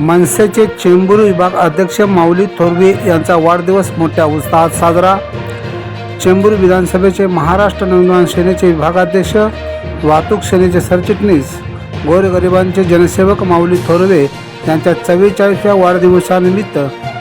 मनसेचे चेंबूर विभाग अध्यक्ष माऊली थोरवे यांचा वाढदिवस मोठ्या उत्साहात साजरा. चेंबूर विधानसभेचे महाराष्ट्र नवनिर्माण सेनेचे विभागाध्यक्ष वाहतूक सेनेचे सरचिटणीस गोरगरिबांचे जनसेवक माऊली थोरवे यांच्या चव्वेचाळीसव्या वाढदिवसानिमित्त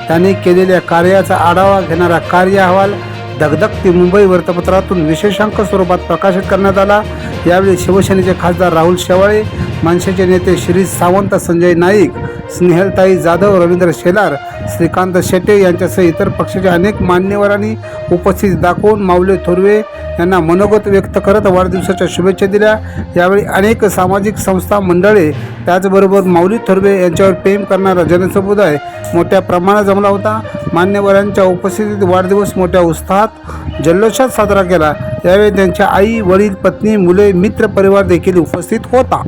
त्यांनी केलेल्या कार्याचा आढावा घेणारा कार्य अहवाल धगधगती मुंबई वृत्तपत्रातून विशेषांक स्वरूपात प्रकाशित करण्यात आला. यावेळी शिवसेनेचे खासदार राहुल शेवाळे मनसेचे नेते श्री सावंत संजय नाईक स्नेहलताई जाधव रवींद्र शेलार श्रीकांत शेटे यांच्यासह इतर पक्षाच्या अनेक मान्यवरांनी उपस्थित दाखवून माऊली थोरवे यांना मनोगत व्यक्त करत वाढदिवसाच्या शुभेच्छा दिल्या. यावेळी अनेक सामाजिक संस्था मंडळे त्याचबरोबर माऊली थोरवे यांच्यावर प्रेम करणारा जनसमुदाय मोठ्या प्रमाणात जमला होता. मान्यवरांच्या उपस्थितीत वाढदिवस मोठ्या उत्साहात जल्लोषात साजरा केला. यावेळी त्यांच्या आई वडील पत्नी मुले मित्र परिवार देखील उपस्थित होता.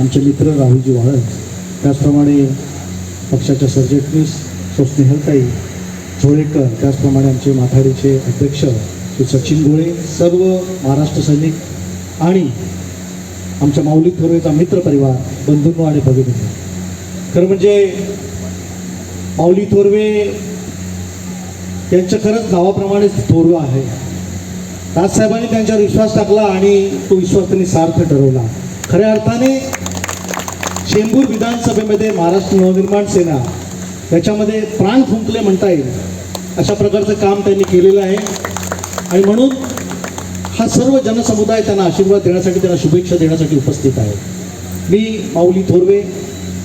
आमचे मित्र राहुलजी वाळद त्याचप्रमाणे पक्षाच्या सरचिटणीस सौ झोळेकर त्याचप्रमाणे आमचे माथाडीचे अध्यक्ष श्री सचिन गोळे सर्व महाराष्ट्र सैनिक आणि आमच्या माऊली थोरवेचा मित्र परिवार बंधूंनो आणि भगिनी खरं म्हणजे माऊली थोरवे यांचं खरंच नावाप्रमाणेच थोरवं आहे राजसाहेबांनी त्यांच्यावर विश्वास टाकला आणि तो विश्वास त्यांनी सार्थ ठरवला. खऱ्या अर्थाने चेंबूर विधानसभेमध्ये महाराष्ट्र नवनिर्माण सेना याच्यामध्ये प्राण फुंकले म्हणता येईल अशा प्रकारचं काम त्यांनी केलेलं आहे. आणि म्हणून हा सर्व जनसमुदाय त्यांना आशीर्वाद देण्यासाठी त्यांना शुभेच्छा देण्यासाठी उपस्थित आहे. मी माऊली थोरवे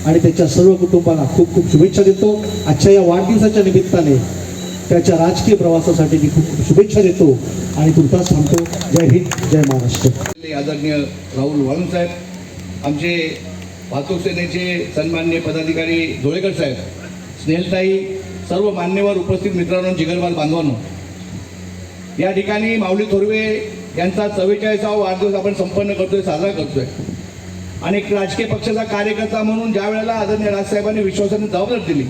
आणि त्याच्या सर्व कुटुंबाला खूप खूप शुभेच्छा देतो. आजच्या या वाढदिवसाच्या निमित्ताने त्याच्या राजकीय प्रवासासाठी मी खूप खूप शुभेच्छा देतो. आणि तुमचा थांबतो. जय हिंद जय महाराष्ट्र. आदरणीय राहुल वाळून साहेब आमचे वाहतूक सेनेचे सन्मान्य पदाधिकारी जोळेकर साहेब स्नेहलताई सर्व मान्यवर उपस्थित मित्रांनो जिगरबाल बांधवांनो. या ठिकाणी माऊली थोरवे यांचा चव्वेचाळीसावा वाढदिवस आपण संपन्न करतोय साजरा करतोय. आणि एक राजकीय पक्षाचा कार्यकर्ता म्हणून ज्या वेळेला आदरणीय राजसाहेबांनी विश्वासाने जबाबदारी दिली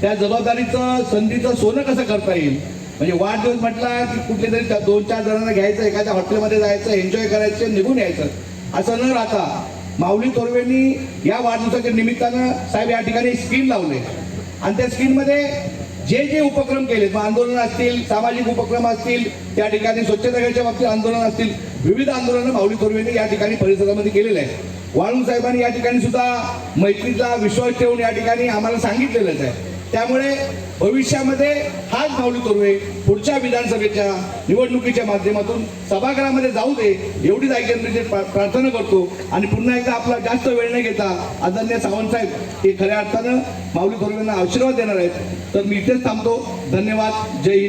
त्या जबाबदारीचं संधीचं सोनं कसं करता येईल? म्हणजे वाढदिवस म्हटला की कुठले तरी त्या दोन चार जणांना घ्यायचं एखाद्या हॉटेलमध्ये जायचं एन्जॉय करायचं निघून यायचं. असं न राहता माऊली तोरवेंनी या वाढदिवसाच्या निमित्तानं साहेब या ठिकाणी स्क्रीन लावले. आणि त्या स्क्रीनमध्ये जे जे उपक्रम केलेत मग आंदोलन असतील सामाजिक उपक्रम असतील त्या ठिकाणी स्वच्छतेच्या बाबतीत आंदोलन असतील विविध आंदोलनं माऊली तोरवेंनी या ठिकाणी परिसरामध्ये केलेले आहे वाळून साहेबांनी या ठिकाणी सुद्धा मैत्रीचा विश्वास ठेवून या ठिकाणी आम्हाला सांगितलेलंच आहे. त्यामुळे भविष्यामध्ये हाच माऊली तोरवे पुढच्या विधानसभेच्या निवडणुकीच्या माध्यमातून सभागृहामध्ये जाऊ दे. एवढीच ऐकण्याची प्रार्थना करतो. आणि पुन्हा एकदा आपला जास्त वेळ न घेता आदरणीय सावंत साहेब हे खऱ्या अर्थानं माऊली तोरवेंना आशीर्वाद देणार आहेत. तर मी इथेच थांबतो. धन्यवाद. जय हिंद.